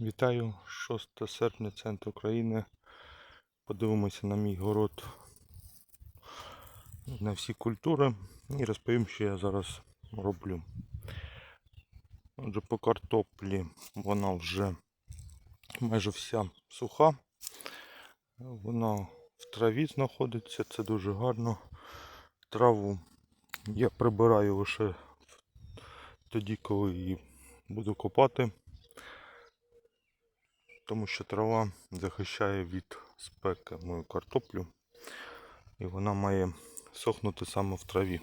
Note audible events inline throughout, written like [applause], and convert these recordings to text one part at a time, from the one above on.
Вітаю 6 серпня, центр України. Подивимося на мій город на всі культури і розповім, що я зараз роблю. Отже, по картоплі вона вже майже вся суха. Вона в траві знаходиться, це дуже гарно. Траву я прибираю лише тоді, коли її буду копати тому що трава захищає від спеки мою картоплю і вона має сохнути саме в траві.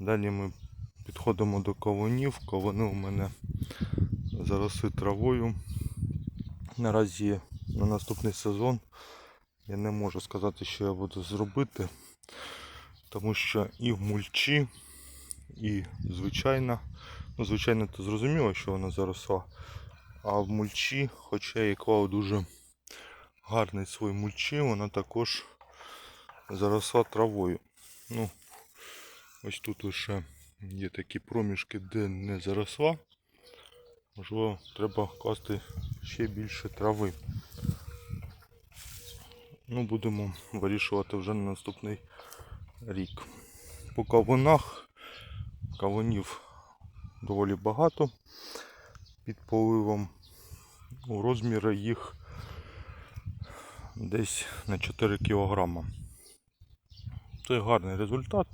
Далі ми підходимо до кавунів. Кавуни у мене заросли травою. Наразі на наступний сезон я не можу сказати, що я буду зробити, тому що і в мульчі, і звичайно, ну звичайно, то зрозуміло, що вона заросла. А в мульчі, хоча я клав дуже гарний свій мульчі, вона також заросла травою. Ну, ось тут лише є такі проміжки, де не заросла. Можливо, треба класти ще більше трави. Ну, будемо вирішувати вже на наступний рік. По кавунах кавунів доволі багато під поливом. У розміри їх десь на 4 кг. Це гарний результат.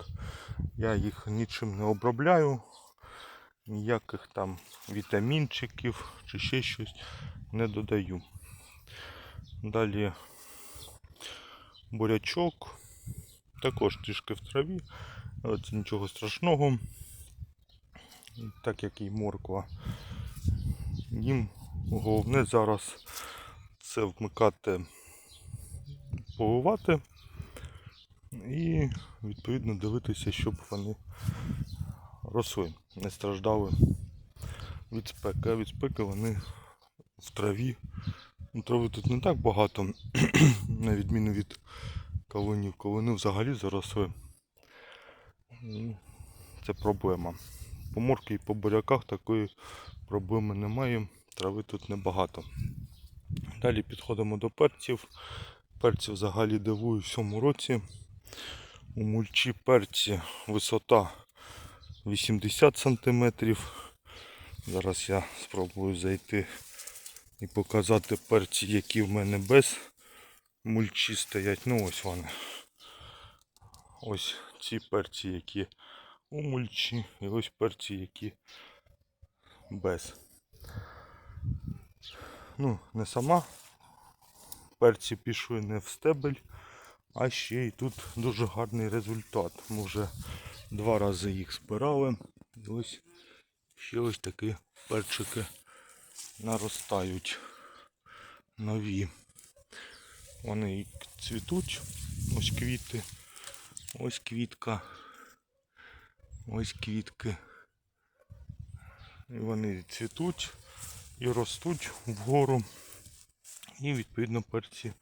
Я їх нічим не обробляю, ніяких там вітамінчиків чи ще щось не додаю. Далі бурячок, також трішки в траві, але це нічого страшного, так як і морква. Їм головне зараз це вмикати, поливати і відповідно дивитися, щоб вони росли, не страждали від спеки. А від спеки вони в траві. Ну, Трави тут не так багато, [clears throat] на відміну від кавунів. Кавуни взагалі заросли. Це проблема. По морки і по буряках такої проблеми немає, трави тут небагато. Далі підходимо до перців. Перці взагалі дивую в цьому році. У мульчі перці висота 80 см. Зараз я спробую зайти і показати перці, які в мене без мульчі стоять. Ну ось вони. Ось ці перці, які у мульчі, і ось перці, які без. Ну, не сама. Перці пішли не в стебель, а ще й тут дуже гарний результат. Ми вже два рази їх збирали. І ось ще ось такі перчики наростають нові. Вони і цвітуть. Ось квіти, ось квітка, ось квітки. І вони цвітуть і ростуть вгору. І відповідно перці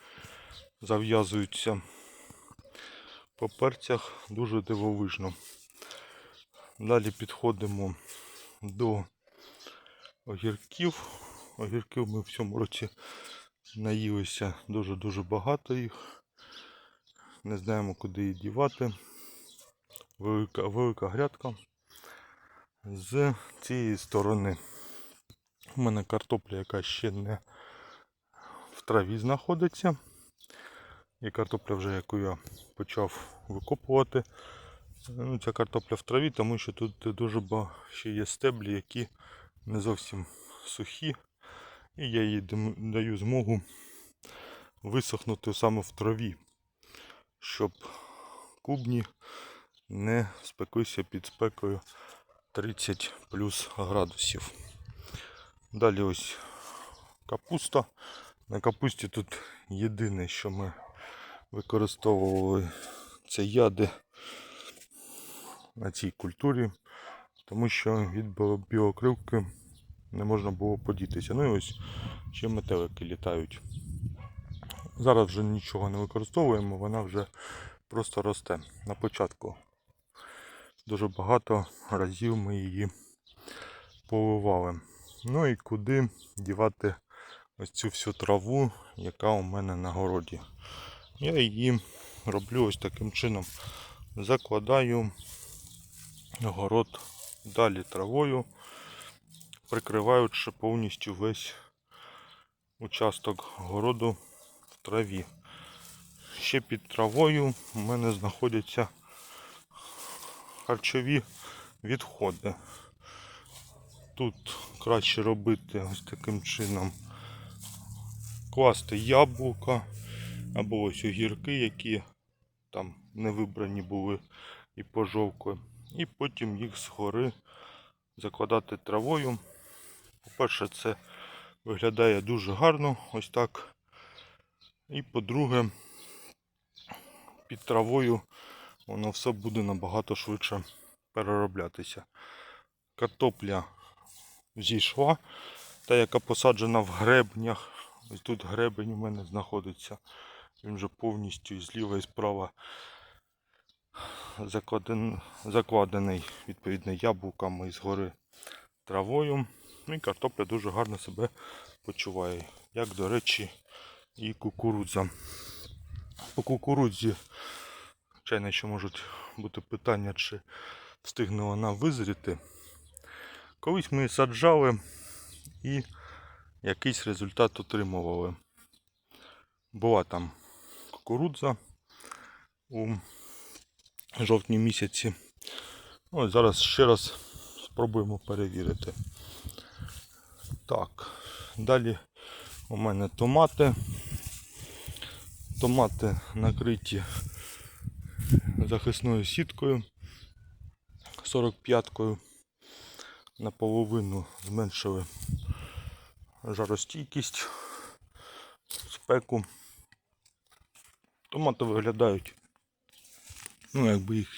зав'язуються. По перцях дуже дивовижно. Далі підходимо до огірків. Огірків ми в цьому році наїлися дуже-дуже багато їх. Не знаємо куди їх дівати. Велика, велика грядка. З цієї сторони у мене картопля, яка ще не в траві знаходиться. І картопля вже, яку я почав викопувати. Ну, Ця картопля в траві, тому що тут дуже багато ще є стеблі, які не зовсім сухі. І я їй даю змогу висохнути саме в траві, щоб клубні не спеклися під спекою 30 плюс градусів. Далі ось капуста. На капусті тут єдине, що ми використовували, це яди на цій культурі, тому що від білокривки не можна було подітися. Ну і ось ще метелики літають. Зараз вже нічого не використовуємо, вона вже просто росте. На початку дуже багато разів ми її поливали. Ну і куди дівати ось цю всю траву, яка у мене на городі. Я її роблю ось таким чином. Закладаю город далі травою, прикриваючи повністю весь участок городу в траві. Ще під травою у мене знаходяться харчові відходи. Тут краще робити ось таким чином. Класти яблука або ось огірки, які там не вибрані були і пожовкли. І потім їх згори закладати травою. По-перше, це виглядає дуже гарно, ось так. І по-друге, під травою воно все буде набагато швидше перероблятися. Картопля зійшла, та яка посаджена в гребнях. Ось тут гребень у мене знаходиться. Він вже повністю зліва і справа закладен, закладений відповідно яблуками і згори травою. Ну і картопля дуже гарно себе почуває. Як, до речі, і кукурудза. По кукурудзі, звичайно, ще можуть бути питання, чи встигне вона визріти. Колись ми саджали і якийсь результат отримували. Була там кукурудза у жовтні місяці. Ось зараз ще раз спробуємо перевірити. Так, далі у мене томати. Томати накриті захисною сіткою 45-кою. Наполовину зменшили жаростійкість, спеку. Томати виглядають. Ну, якби їх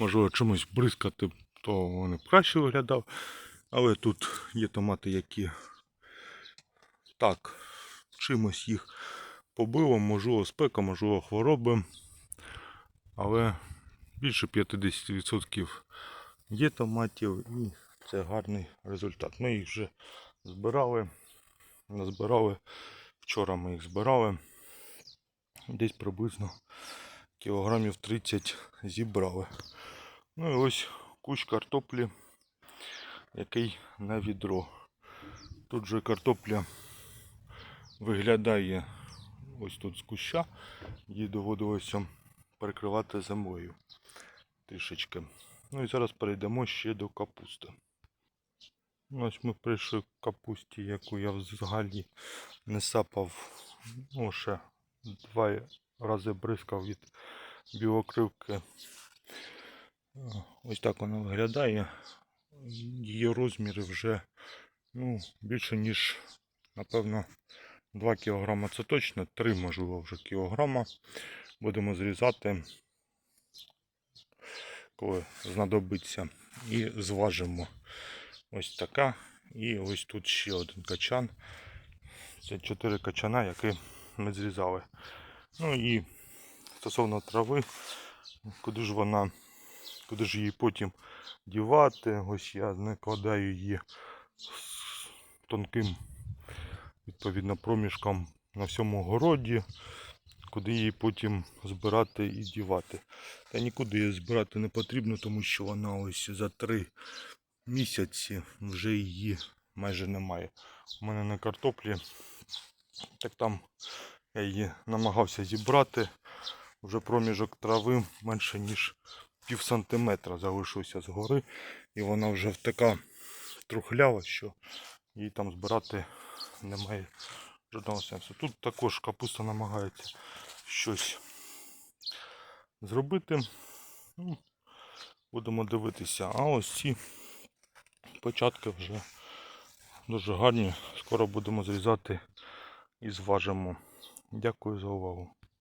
можливо чимось бризкати, то вони б краще виглядав. Але тут є томати, які так, чимось їх побило, можливо спека, можливо хвороби. Але більше 50% є томатів і це гарний результат. Ми їх вже збирали, назбирали. Вчора ми їх збирали. Десь приблизно кілограмів 30 зібрали. Ну і ось кущ картоплі, який на відро. Тут же картопля виглядає ось тут з куща, її доводилося перекривати землею трішечки. Ну і зараз перейдемо ще до капусти. Ну, Ось ми прийшли к капусті, яку я взагалі не сапав. Ну, ще два рази бризкав від білокривки. Ось так вона виглядає. Її розміри вже ну, більше ніж, напевно, 2 кг. Це точно, 3 можливо вже кілограма. Будемо зрізати, коли знадобиться. І зважимо. Ось така. І ось тут ще один качан. Це 4 качана, які ми зрізали. Ну і стосовно трави, куди ж вона, куди ж її потім дівати. Ось я накладаю її з тонким відповідно проміжком на всьому городі, куди її потім збирати і дівати. Та нікуди її збирати не потрібно, тому що вона ось за три місяці вже її майже немає. У мене на картоплі, так там я її намагався зібрати. Вже проміжок трави менше ніж пів сантиметра залишився згори. І вона вже така трухлява, що її там збирати немає жодного сенсу. Тут також капуста намагається щось зробити. Ну, будемо дивитися. А ось ці початки вже дуже гарні. Скоро будемо зрізати і зважимо. Дякую за увагу.